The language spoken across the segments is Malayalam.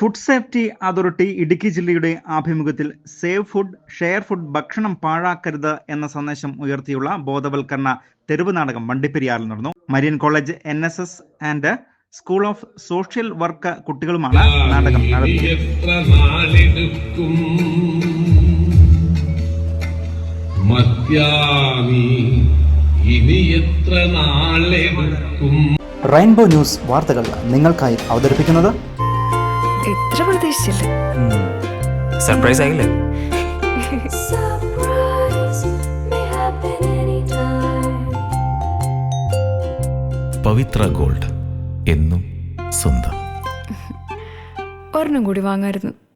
ഫുഡ് സേഫ്റ്റി അതോറിറ്റി ഇടുക്കി ജില്ലയുടെ ആഭിമുഖ്യത്തിൽ സേവ് ഫുഡ് ഷെയർ ഫുഡ് ഭക്ഷണം പാഴാക്കരുത് എന്ന സന്ദേശം ഉയർത്തിയുള്ള ബോധവൽക്കരണ തെരുവ് നാടകം വണ്ടിപ്പെരിയാറിൽ നടന്നു. Marian college N S S and school of social work കുട്ടികളുമാണ് നാടകം നടത്തിയത് റെയിൻബോ ന്യൂസ് വാർത്തകൾ നിങ്ങൾക്കായി അവതരിപ്പിക്കുന്നത് എത്ര പ്രതീക്ഷിച്ചില്ല. സർപ്രൈസ് ആയില്ലേ. പവിത്ര ഗോൾഡ് എന്നും സ്വന്തം. ഒരെണ്ണം കൂടി വാങ്ങായിരുന്നു.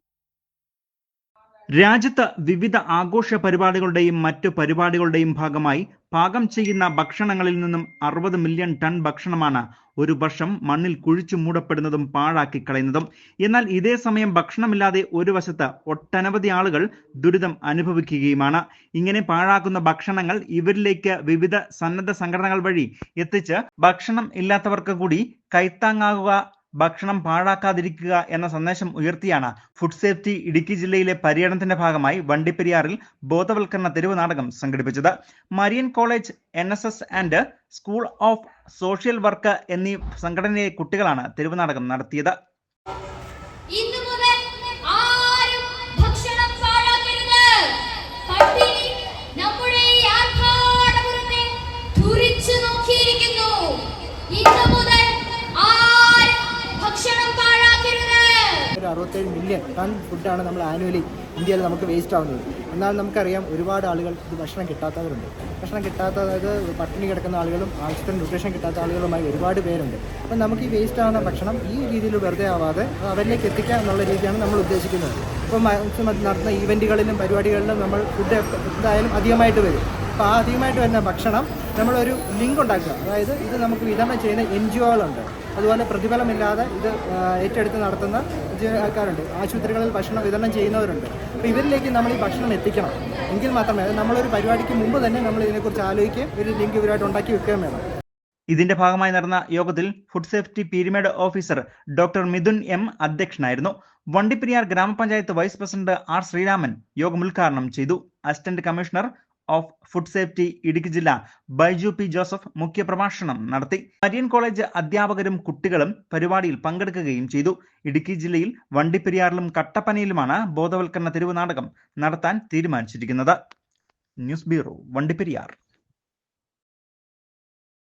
രാജ്യത്ത് വിവിധ ആഘോഷ പരിപാടികളുടെയും മറ്റു പരിപാടികളുടെയും ഭാഗമായി പാകം ചെയ്യുന്ന ഭക്ഷണങ്ങളിൽ നിന്നും അറുപത് മില്യൺ ടൺ ഭക്ഷണമാണ് ഒരു വർഷം മണ്ണിൽ കുഴിച്ചു മൂടപ്പെടുന്നതും പാഴാക്കി കളയുന്നതും. എന്നാൽ ഇതേ സമയം ഭക്ഷണമില്ലാതെ ഒരു വശത്ത് ഒട്ടനവധി ആളുകൾ ദുരിതം അനുഭവിക്കുകയുമാണ്. ഇങ്ങനെ പാഴാക്കുന്ന ഭക്ഷണങ്ങൾ ഇവരിലേക്ക് വിവിധ സന്നദ്ധ സംഘടനകൾ വഴി എത്തിച്ച് ഭക്ഷണം ഇല്ലാത്തവർക്ക് കൂടി കൈത്താങ്ങാകുക ഭക്ഷണം പാഴാക്കാതിരിക്കുക എന്ന സന്ദേശം ഉയർത്തിയാണ് ഫുഡ് സേഫ്റ്റി ഇടുക്കി ജില്ലയിലെ പര്യടനത്തിന്റെ ഭാഗമായി വണ്ടിപ്പെരിയാറിൽ ബോധവൽക്കരണ തെരുവ് നാടകം സംഘടിപ്പിച്ചത്. Marian college N and school of social work എന്നീ സംഘടനയിലെ കുട്ടികളാണ് തെരുവ് നാടകം നടത്തിയത്. ഒരു അറുപത്തേഴ് മില്യൺ ടൺ ഫുഡാണ് നമ്മൾ ആനുവലി ഇന്ത്യയിൽ നമുക്ക് വേസ്റ്റ് ആവുന്നത്. എന്നാൽ നമുക്കറിയാം ഒരുപാട് ആളുകൾ ഇത് ഭക്ഷണം കിട്ടാത്തവരുണ്ട്. ഭക്ഷണം കിട്ടാത്ത അതായത് പട്ടിണി കിടക്കുന്ന ആളുകളും ആവശ്യത്തിന് ന്യൂട്രീഷൻ കിട്ടാത്ത ആളുകളുമായി ഒരുപാട് പേരുണ്ട്. അപ്പം നമുക്ക് ഈ വേസ്റ്റ് ആവുന്ന ഭക്ഷണം ഈ രീതിയിൽ വെറുതെ ആവാതെ അവരിലേക്ക് എത്തിക്കുക എന്നുള്ള രീതിയാണ് നമ്മൾ ഉദ്ദേശിക്കുന്നത്. ഇപ്പം നടത്തുന്ന ഈവന്റുകളിലും പരിപാടികളിലും നമ്മൾ ഫുഡ് എന്തായാലും അധികമായിട്ട് വരും. അപ്പോൾ ആ അധികമായിട്ട് വരുന്ന ഭക്ഷണം നമ്മളൊരു ലിങ്ക് ഉണ്ടാക്കുക. അതായത് ഇത് നമുക്ക് വിതരണം ചെയ്യുന്ന എൻ ജി ഒകളുണ്ട് അതുപോലെ പ്രതിഫലമില്ലാതെ ഇത് ഏറ്റെടുത്ത് നടത്തുന്ന ജീവനക്കാരുണ്ട് ആശുപത്രികളിൽ ഭക്ഷണം വിതരണം ചെയ്യുന്നവരുണ്ട്. അപ്പോൾ ഇവരിലേക്ക് നമ്മൾ ഈ ഭക്ഷണം എത്തിക്കണം. എങ്കിൽ മാത്രമേ നമ്മളൊരു പരിപാടിക്ക് മുമ്പ് തന്നെ നമ്മൾ ഇതിനെക്കുറിച്ച് ആലോചിക്കുകയും ഒരു ലിങ്ക് ഇവരായിട്ട് ഉണ്ടാക്കി വെക്കുകയും വേണം. ഇതിന്റെ ഭാഗമായി നടന്ന യോഗത്തിൽ food safety Peermade officer doctor Mithun M അധ്യക്ഷനായിരുന്നു. വണ്ടിപ്പെരിയാർ ഗ്രാമപഞ്ചായത്ത് വൈസ് പ്രസിഡന്റ് ആർ ശ്രീരാമൻ യോഗം ഉദ്ഘാടനം ചെയ്തു. Assistant commissioner of food safety Idukki ജില്ല ബൈജു പി ജോസഫ് മുഖ്യപ്രഭാഷണം നടത്തി. മരിയൻ കോളേജ് അധ്യാപകരും കുട്ടികളും പരിപാടിയിൽ പങ്കെടുക്കുകയും ചെയ്തു. ഇടുക്കി ജില്ലയിൽ വണ്ടിപ്പെരിയാറിലും കട്ടപ്പനയിലുമാണ് ബോധവൽക്കരണ തെരുവ് നാടകം നടത്താൻ തീരുമാനിച്ചിരിക്കുന്നത്. News bureau Vandiperiyar.